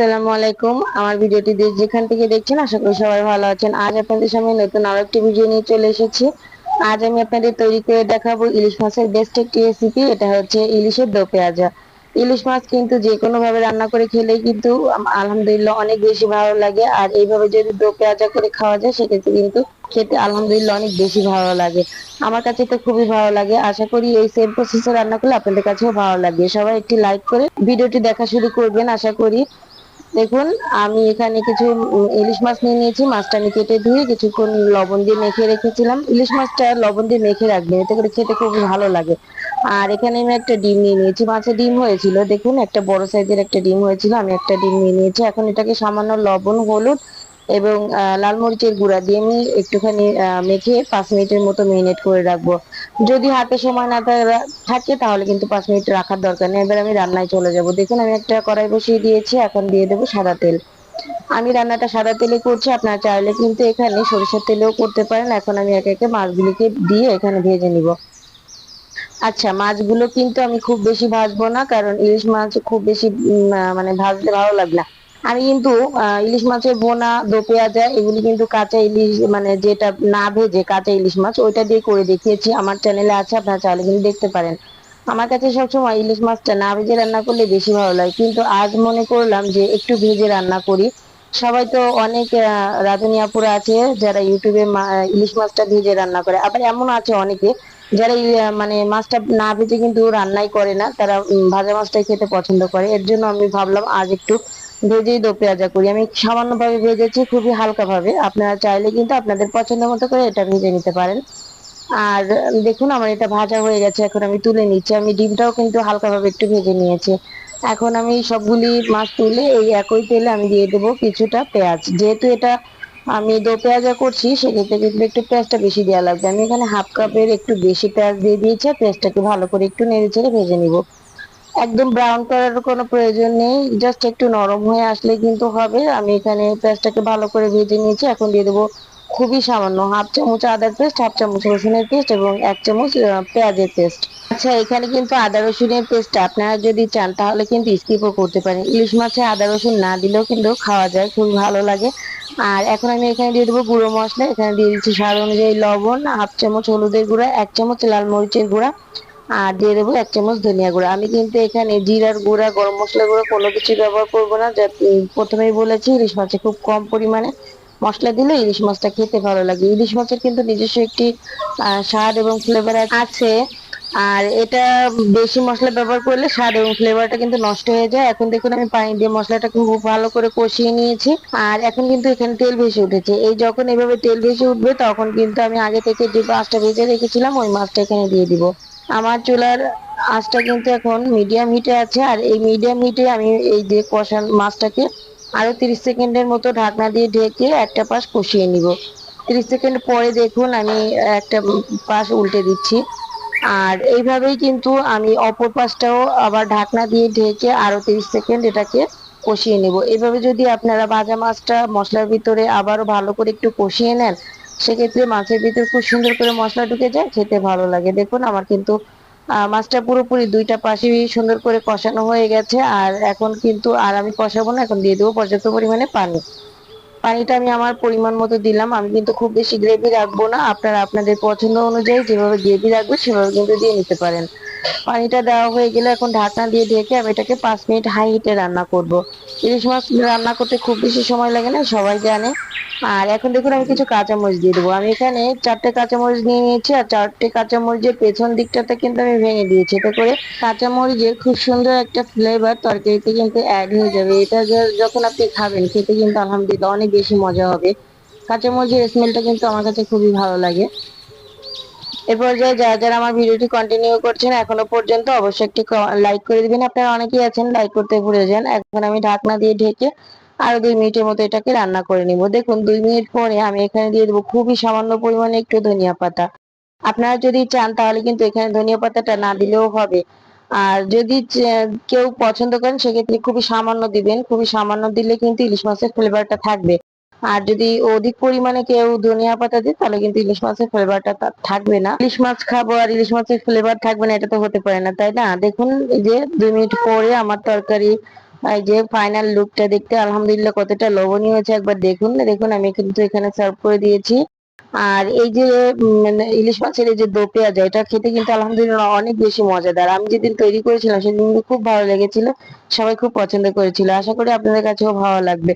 আসসালামু আলাইকুম। আমার ভিডিওটি যেখান থেকে দেখছেন, আশা করি সবাই ভালো আছেন। আজ আপনাদের সামনে নতুন আরও একটি ভিডিও নিয়ে চলে এসেছি। আজ আমি আপনাদের তৈরি করে দেখাবো ইলিশ মাছের বেস্ট একটি রেসিপি এটা হচ্ছে ইলিশের দো পেঁয়াজা। ইলিশ মাছ কিন্তু যে কোনো ভাবে রান্না করে খেলেই কিন্তু আলহামদুলিল্লাহ অনেক বেশি ভালো লাগে। আর এইভাবে যদি দো পেঁয়াজা করে খাওয়া যায়, সেক্ষেত্রে কিন্তু খেতে আলহামদুলিল্লাহ অনেক বেশি ভালো লাগে। আমার কাছে তো খুবই ভালো লাগে। আশা করি এই সেম প্রসেসে রান্না করলে আপনাদের কাছেও ভালো লাগবে। সবাই একটি লাইক করে ভিডিওটি দেখা শুরু করবেন, আশা করি। দেখুন, আমি এখানে কিছু ইলিশ মাছ নিয়ে নিয়েছি, মাছটা আমি কেটে ধুয়ে কিছুক্ষণ লবণ দিয়ে মেখে রেখেছিলাম। ইলিশ মাছটা লবণ দিয়ে মেখে রাখবেন, এতে করে খেতে খুব ভালো লাগে। আর এখানে আমি একটা ডিম নিয়ে নিয়েছি, মাছের ডিম হয়েছিল। দেখুন, একটা বড় সাইজের একটা ডিম হয়েছিল, আমি একটা ডিম নিয়ে নিয়েছি। এখন এটাকে সামান্য লবণ, হলুদ এবং লাল মরিচের গুঁড়া দিয়ে আমি একটুখানি মেখে পাঁচ মিনিটের মতো মেরিনেট করে রাখব। যদি হাতে সময় না থাকে তাহলে কিন্তু পাঁচ মিনিট রাখার দরকার নেই। এবার আমি রান্নায় চলে যাব। দেখুন, আমি একটা কড়াই বসিয়ে দিয়েছি, এখন দিয়ে দেবো সাদা তেল। আমি রান্নাটা সাদা তেলে করছি, আপনারা চাইলে কিন্তু এখানে সরিষার তেলেও করতে পারেন। এখন আমি একে একে মাছগুলিকে দিয়ে এখানে ভেজে নিব। আচ্ছা মাছগুলো কিন্তু আমি খুব বেশি ভাজবো না, কারণ ইলিশ মাছ খুব বেশি মানে ভাজতে ভালো লাগবে না। আমি কিন্তু ইলিশ মাছের বোনা দো পেঁয়াজা, এগুলি কিন্তু কাঁচা ইলিশ মানে যেটা না ভেজে কাঁচা ইলিশ মাছ, ওইটা দিয়ে করে দেখিয়েছি। আমার চ্যানেলে আছে, আপনারা চাইলে কিন্তু দেখতে পারেন। আমার কাছে সবসময় ইলিশ মাছটা না ভেজে রান্না করলে বেশি ভালো লাগে। কিন্তু আজ মনে করলাম যে একটু ভেজে রান্না করি। সবাই তো অনেক রাঁধুনি আপুরা আছে, যারা ইউটিউবে ইলিশ মাছটা ভেজে রান্না করে। আবার এমন আছে অনেকে, যারা মানে মাছটা না ভেজে কিন্তু রান্নাই করে না, তারা ভাজা মাছটাই খেতে পছন্দ করে। এর জন্য আমি ভাবলাম আজ একটু ভেজেই দো পেঁয়াজা করি আমি সামান্য ভাবে ভেজেছি, খুবই হালকা ভাবে আপনারা চাইলে কিন্তু আপনাদের পছন্দ মতো করে এটা ভেজে নিতে পারেন। আর দেখুন, আমার এটা ভাজা হয়ে গেছে, এখন আমি তুলে নিচ্ছি। আমি ডিমটাও কিন্তু হালকা ভাবে একটু ভেজে নিয়েছি। এখন আমি সবগুলি মাছ তুলে এই একই তেলে আমি দিয়ে দেবো কিছুটা পেঁয়াজ। যেহেতু এটা আমি দো পেঁয়াজা করছি, সেক্ষেত্রে কিন্তু একটু পেঁয়াজটা বেশি দেওয়া লাগবে। আমি এখানে হাফ কাপের একটু বেশি পেঁয়াজ দিয়ে দিয়েছি, আর পেঁয়াজটাকে ভালো করে একটু নেড়ে চেড়ে ভেজে নিব। একদম ব্রাউন করার কোনো প্রয়োজন নেই জাস্ট একটু নরম হয়ে আসলে কিন্তু হবে। আমি এখানে পেঁয়াজটাকে ভালো করে ভেজে নিয়েছি, এখন দিয়ে দেবো খুবই সামান্য হাফ চামচ আদার পেস্ট, হাফ চামচ রসুনের পেস্ট এবং এক চামচ পেঁয়াজের পেস্ট। আচ্ছা এখানে কিন্তু আদা রসুনের পেস্ট আপনারা যদি চান তাহলে কিন্তু স্কিপও করতে পারেন। ইলিশ মাছে আদা রসুন না দিলেও কিন্তু খাওয়া যায়, খুব ভালো লাগে। আর এখন আমি এখানে দিয়ে দেবো গুঁড়ো মশলা। এখানে দিয়ে দিচ্ছি স্বাদ অনুযায়ী লবণ, হাফ চামচ হলুদের গুঁড়া, এক চামচ লাল মরিচের গুঁড়া আর দিয়ে দেবো এক চামচ ধনিয়া গুঁড়া। আমি কিন্তু এখানে জিরার গুঁড়া, গরম মশলা গুঁড়া কোনো কিছু ব্যবহার করব না। যা প্রথমেই বলেছি, ইলিশ মাছে খুব কম পরিমাণে মশলা দিলে ইলিশ মাছটা খেতে ভালো লাগে। ইলিশ মাছের কিন্তু নিজস্ব একটি স্বাদ এবং ফ্লেভার আছে। আর এটা বেশি মশলা ব্যবহার করলে স্বাদ এবং ফ্লেভারটা কিন্তু নষ্ট হয়ে যায়। এখন দেখুন আমি পানি দিয়ে মশলাটা খুব ভালো করে কষিয়ে নিয়েছি। আর এখন কিন্তু এখানে তেল ভেসে উঠেছে। এই যখন এভাবে তেল ভেসে উঠবে, তখন কিন্তু আমি আগে থেকে যে মাছটা ভেজে রেখেছিলাম, ওই মাছটা এখানে দিয়ে দিব। আমার চুলার আঁচটা কিন্তু এখন মিডিয়াম হিটে আছে, আর এই মিডিয়াম হিটে আমি এই যে কষান মাছটাকে আরও তিরিশ সেকেন্ডের মতো ঢাকনা দিয়ে ঢেকে একটা পাশ কষিয়ে নিব। তিরিশ সেকেন্ড পরে দেখুন আমি একটা পাশ উল্টে দিচ্ছি। আর এইভাবেই কিন্তু আমি অপর পাশটাও আবার ঢাকনা দিয়ে ঢেকে আরও তিরিশ সেকেন্ড এটাকে কষিয়ে নেব। এভাবে যদি আপনারা ভাজা মাছটা মশলার ভিতরে আবারও ভালো করে একটু কষিয়ে নেন সেক্ষেত্রে মাছের ভিতর খুব সুন্দর করে মশলা ঢুকে যায়, খেতে ভালো লাগে। দেখুন, আমার কিন্তু মাছটা পুরোপুরি দুইটা পাশেই সুন্দর করে কষানো হয়ে গেছে, আর এখন কিন্তু, আর আমি কষাবো না, এখন দিয়ে দেবো পর্যাপ্ত পরিমাণে পানি। পানিটা আমি আমার পরিমাণ মতো দিলাম, আমি কিন্তু খুব বেশি গ্রেভি রাখব না, আপনারা আপনাদের পছন্দ অনুযায়ী যেভাবে গ্রেভি রাখবে সেভাবে কিন্তু দিয়ে নিতে পারেন। পানিটা দেওয়া হয়ে গেলে এখন ঢাকনা দিয়ে ঢেকে আমি এটাকে পাঁচ মিনিট হাই হিটে রান্না করব। ইলিশ মাছ রান্না করতে খুব বেশি সময় লাগে না, সবাই জানে। আর এখন দেখুন আমি কিছু কাঁচামরিচ দিয়ে দেবো। আমি এখানে চারটে কাঁচামরিচ নিয়ে নিয়েছি আর চারটে কাঁচামরিচের পেছন দিকটাতে কিন্তু আমি ভেঙে দিয়েছি। এতে করে কাঁচামরিচের খুব সুন্দর একটা ফ্লেভার তরকারিতে কিন্তু অ্যাড হয়ে যাবে। এটা যখন আপনি খাবেন, খেতে কিন্তু আলহামদুলিল্লাহ অনেক বেশি মজা হবে। কাঁচামরিচের স্মেলটা কিন্তু আমার কাছে খুবই ভালো লাগে। এ পর্যায়ে যারা যারা আমার ভিডিওটি কন্টিনিউ করছেন, এখনও পর্যন্ত অবশ্যই একটি লাইক করে দিবেন। আপনারা অনেকেই আছেন লাইক করতে ভুলে যান। এখন আমি ঢাকনা দিয়ে ঢেকে আরও দুই মিনিটের মতো এটাকে রান্না করে নিব। দেখুন, দুই মিনিট পরে আমি এখানে দিয়ে দেবো খুবই সামান্য পরিমাণে একটু ধনিয়া পাতা। আপনারা যদি চান তাহলে কিন্তু এখানে ধনিয়া পাতাটা না দিলেও হবে। আর যদি কেউ পছন্দ করেন, সেক্ষেত্রে খুবই সামান্য দিবেন। খুবই সামান্য দিলে কিন্তু ইলিশ মাছের ফ্লেভারটা থাকবে। আর যদি অধিক পরিমাণে কেউ ধনিয়া পাতা দেয়, তাহলে কিন্তু ইলিশ মাছের ফ্লেভারটা থাকবে না। ইলিশ মাছ খাব আর ইলিশ মাছের ফ্লেভার থাকবে না, এটা তো হতে পারে না, তাই না? দেখুন যে দুই মিনিট পরে আমার তরকারি এই যে ফাইনাল লুকটা দেখতে আলহামদুলিল্লাহ কতটা লোভনীয় হয়েছে, একবার দেখুন না, দেখুন, আমি কিন্তু এখানে সার্ভ করে দিয়েছি। আর এই যে ইলিশ মাছের এই যে দো পেঁয়াজা, এটা খেতে কিন্তু আলহামদুলিল্লাহ অনেক বেশি মজাদার। আমি যেদিন তৈরি করেছিলাম, সেদিন খুব ভালো লেগেছিল, সবাই খুব পছন্দ করেছিল। আশা করি আপনাদের কাছেও ভালো লাগবে।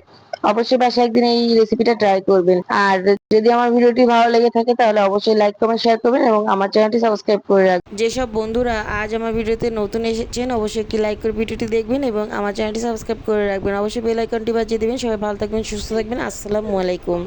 অবশ্যই বাসায় একদিন এই রেসিপিটা ট্রাই করবেন। আর যদি আমার ভিডিওটি ভালো লেগে থাকে, তাহলে অবশ্যই লাইক কমেন্ট শেয়ার করবেন এবং আমার চ্যানেলটি সাবস্ক্রাইব করে রাখবেন। যেসব বন্ধুরা আজ আমার ভিডিওতে নতুন এসেছেন, অবশ্যই একটি লাইক করে ভিডিওটি দেখবেন এবং আমার চ্যানেলটি সাবস্ক্রাইব করে রাখবেন। অবশ্যই বেল আইকনটি বাজিয়ে দেবেন। সবাই ভালো থাকবেন, সুস্থ থাকবেন। আসসালামু আলাইকুম।